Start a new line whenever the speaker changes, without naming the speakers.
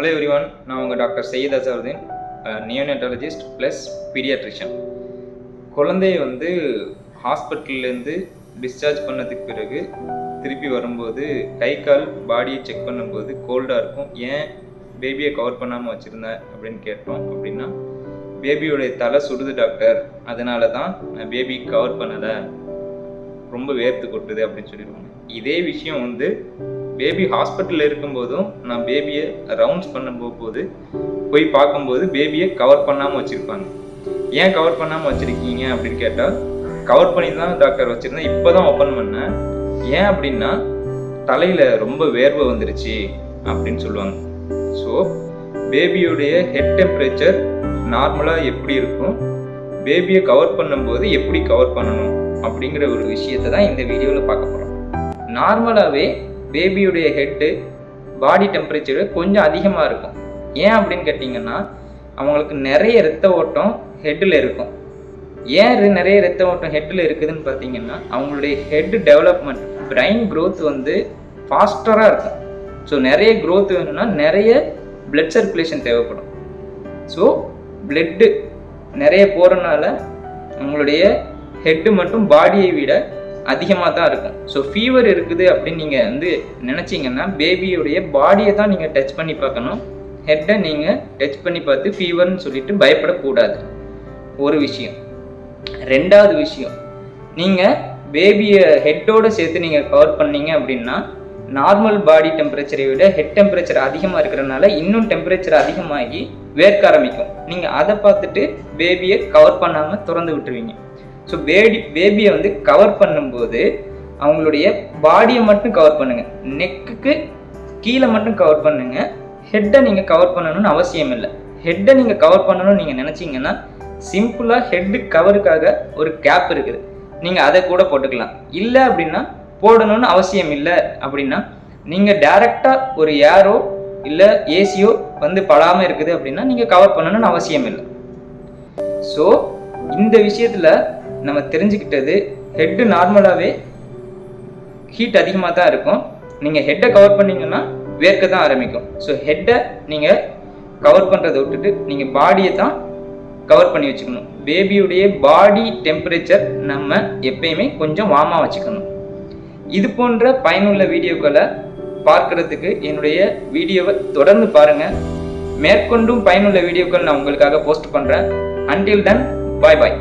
Hello everyone நான் உங்கள் doctor Syed Azharuddin neonatologist plus paediatrician குழந்தைய வந்து ஹாஸ்பிட்டல்லேருந்து டிஸ்சார்ஜ் பண்ணதுக்கு பிறகு திருப்பி வரும்போது கை கால் பாடியை செக் பண்ணும்போது கோல்டாக இருக்கும். ஏன் பேபியை கவர் பண்ணாமல் வச்சுருந்தேன் அப்படின்னு கேட்டோம் அப்படின்னா பேபியோடைய தலை சுடுது டாக்டர். அதனால தான் நான் பேபி கவர் பண்ணலை. ரொம்ப வேர்த்து கொட்டுது அப்படின்னு சொல்லிடுவாங்க. இதே விஷயம் வந்து பேபி ஹாஸ்பிட்டலில் இருக்கும்போதும் நான் பேபியை ரவுண்ட்ஸ் பண்ண போகும்போது போய் பார்க்கும்போது பேபியை கவர் பண்ணாமல் வச்சுருப்பாங்க. ஏன் கவர் பண்ணாமல் வச்சுருக்கீங்க அப்படின்னு கேட்டால் கவர் பண்ணி தான் டாக்டர் வச்சுருந்தேன் இப்போ தான் ஓப்பன் பண்ணேன். ஏன் அப்படின்னா தலையில் ரொம்ப வேர்வை வந்துருச்சு அப்படின்னு சொல்லுவாங்க. ஸோ பேபியோடைய ஹெட் டெம்பரேச்சர் நார்மலாக எப்படி இருக்கும்? பேபியை கவர் பண்ணும்போது எப்படி கவர் பண்ணணும்? அப்படிங்கிற ஒரு விஷயத்தை தான் இந்த வீடியோவில் பார்க்க போகிறோம் நார்மலாகவே பேபியுடைய ஹெட்டு பாடி டெம்பரேச்சரு கொஞ்சம் அதிகமாக இருக்கும். ஏன் அப்படின்னு கேட்டிங்கன்னா அவங்களுக்கு நிறைய ரத்த ஓட்டம் ஹெட்டில் இருக்கும். ஏன் இது நிறைய ரத்த ஓட்டம் ஹெட்டில் இருக்குதுன்னு பார்த்தீங்கன்னா அவங்களுடைய ஹெட் டெவலப்மெண்ட் பிரெயின் க்ரோத் வந்து ஃபாஸ்டராக இருக்கும். ஸோ நிறைய க்ரோத் வேணும்னா நிறைய பிளட் சர்க்குலேஷன் தேவைப்படும். ஸோ பிளட்டு நிறைய போகிறனால உங்களுடைய ஹெட்டு மட்டும் பாடியை விட அதிகமாக தான் இருக்கும். ஸோ ஃபீவர் இருக்குது அப்படின்னு நீங்கள் வந்து நினச்சிங்கன்னா பேபியுடைய பாடியை தான் நீங்கள் டச் பண்ணி பார்க்கணும். ஹெட்டை நீங்கள் டச் பண்ணி பார்த்து ஃபீவர்னு சொல்லிட்டு பயப்படக்கூடாது. ஒரு விஷயம். ரெண்டாவது விஷயம். நீங்கள் பேபியை ஹெட்டோடு சேர்த்து நீங்கள் கவர் பண்ணீங்க அப்படின்னா நார்மல் பாடி டெம்பரேச்சரை விட ஹெட் டெம்பரேச்சர் அதிகமாக இருக்கிறனால இன்னும் டெம்பரேச்சர் அதிகமாகி வேர்க்க ஆரம்பிக்கும். நீங்கள் அதை பார்த்துட்டு பேபியை கவர் பண்ணாமல் திறந்து விட்டுருவீங்க. ஸோ பேபி பேபியை வந்து கவர் பண்ணும்போது அவங்களுடைய பாடியை மட்டும் கவர் பண்ணுங்கள் நெக்குக்கு கீழே மட்டும் கவர் பண்ணுங்கள் ஹெட்டை நீங்கள் கவர் பண்ணணும்னு அவசியம் இல்லை. ஹெட்டை நீங்கள் கவர் பண்ணணும்னு நீங்கள் நினச்சிங்கன்னா சிம்பிளாக ஹெட்டு கவருக்காக ஒரு கேப் இருக்குது. நீங்கள் அதை கூட போட்டுக்கலாம். இல்லை அப்படின்னா போடணும்னு அவசியம் இல்லை அப்படின்னா நீங்கள் டேரெக்டாக ஒரு ஏரோ இல்லை ஏசியோ வந்து படாமல் இருக்குது அப்படின்னா நீங்கள் கவர் பண்ணணும்னு அவசியம் இல்லை. ஸோ இந்த விஷயத்தில் நம்ம தெரிஞ்சுக்கிட்டது ஹெட்டு நார்மலாகவே ஹீட் அதிகமாக தான் இருக்கும். நீங்கள் ஹெட்டை கவர் பண்ணிங்கன்னா வேர்க்க தான் ஆரம்பிக்கும். ஸோ ஹெட்டை நீங்கள் கவர் பண்ணுறதை விட்டுட்டு நீங்கள் பாடியை தான் கவர் பண்ணி வச்சுக்கணும். பேபியுடைய பாடி டெம்பரேச்சர் நம்ம எப்பயுமே கொஞ்சம் வார்மாக வச்சுக்கணும். இது போன்ற பயனுள்ள வீடியோக்களை பார்க்கறதுக்கு என்னுடைய வீடியோவை தொடர்ந்து பாருங்கள் மேற்கொண்டும் பயனுள்ள வீடியோக்கள் நான் உங்களுக்காக போஸ்ட் பண்ணுறேன் அன்டில் தென் பாய் பாய்